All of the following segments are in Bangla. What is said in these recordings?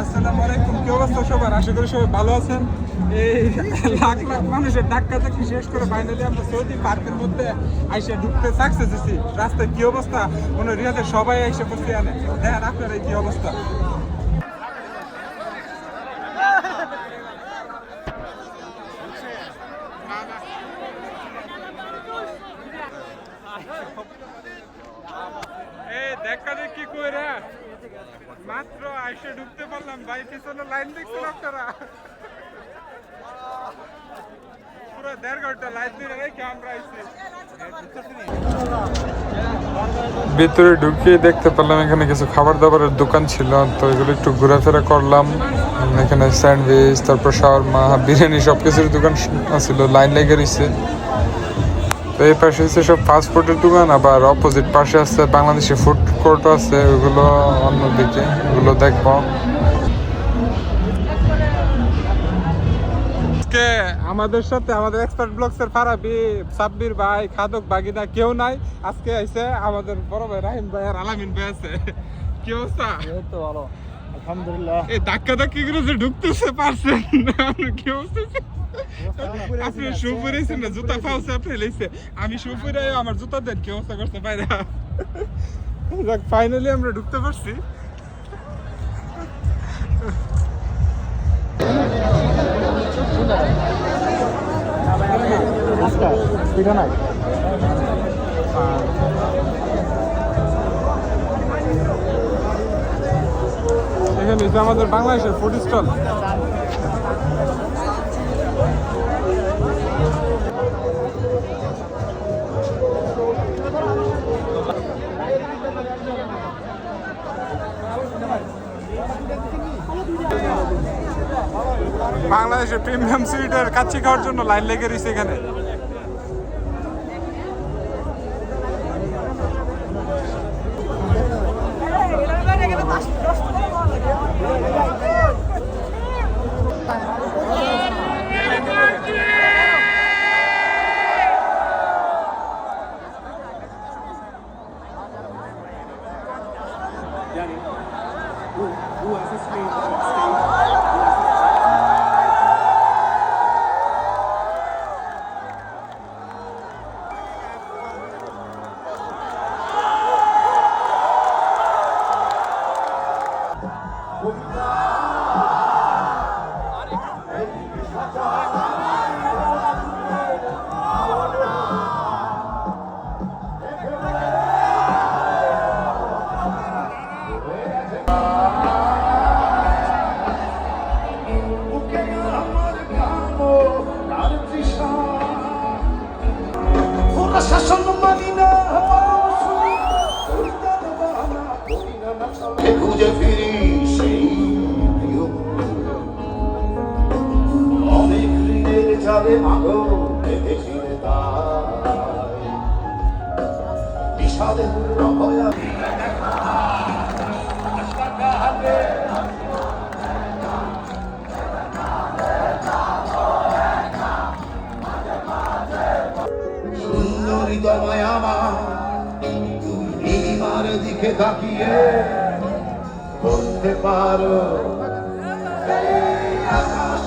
আসসালামু আলাইকুম, কি অবস্থা সবার? আশা করি সবাই ভালো আছেন। এই লাখ লাখ মানুষের ডাক্কা চাকরি শেষ করে ফাইনালি আমরা সৌদি পার্কের মধ্যে আইসা ঢুকতে সাকসেস হয়েছি। রাস্তায় কি অবস্থা? কোনো রিয়াদের সবাই আইসা করতে আনে দেখেন আপনার এই কি অবস্থা? এই দেখা দেখি কই রে মাত্র আইসে ঢুকতে পারলাম, ভাই, পিছনে লাইন পুরো দেড় ঘণ্টা লাইন দিয়ে রেখে ভিতরে ঢুকে দেখতে পেলাম এখানে কিছু খাবার দাবারের দোকান ছিল, তো এগুলো একটু ঘোরাফেরা করলাম। এখানে স্যান্ডউইচ, তারপর শাওয়ারমা বিরিয়ানি সব কিছুর দোকান ছিল, লাইন লেগে রয়েছে তো এই পাশে হচ্ছে সব ফাস্ট ফুডের দোকান আবার অপোজিট পাশে আছে বাংলাদেশি ফুড কোর্ট আছে ওগুলো অন্যদিকে ওগুলো দেখব। আজকে আমাদের সাথে আমাদের এক্সপার্ট ব্লগস এর ফারাবি সাব্বির ভাই খাদক বাগিনা কেউ নাই। আজকে আইছে আমাদের বড় ভাই রাহিম ভাই আর আলামিন ভাই আছে। কি অবস্থা? এই তো ভালো আলহামদুলিল্লাহ। এই ধাক্কা ধাক্কি গুলো যে ঢুকতেছে পারছেন আপনার কি অবস্থা? আপনি শু পরেছেন না? জুতা পাউছে আপনি লইছে। আমি শু পরে আমার জুতা দেন, কি অবস্থা করছে? বাইরে যাক ফাইনালি আমরা ঢুকতে পারছি। এখানে আমাদের বাংলাদেশের ফুড স্টল বাংলাদেশের প্রিমিয়াম সুইটের কাচ্চি খাওয়ার জন্য লাইন লেগে রয়েছে এখানে। শাসন খুঁজে ফিরি সেই অনেক হৃদের চালে মাগো তাই। বিষাদের অভয়া সুন্দরী তোমায় আমার, তুমি নীলিমার দিকে তাকিয়ে বলতে পারো আকাশ।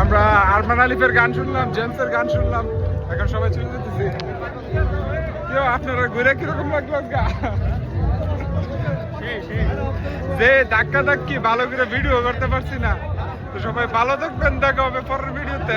আমরা আরমান আলিফের গান শুনলাম, জেমসের গান শুনলাম। এখন সবাই চলে যেতেছি। কেউ আপনারা ঘুরে কীরকম লাগল যে ধাক্কা ধাক্কি ভালো করে ভিডিও করতে পারছি না। তো সবাই ভালো থাকবেন, দেখা হবে পরের ভিডিওতে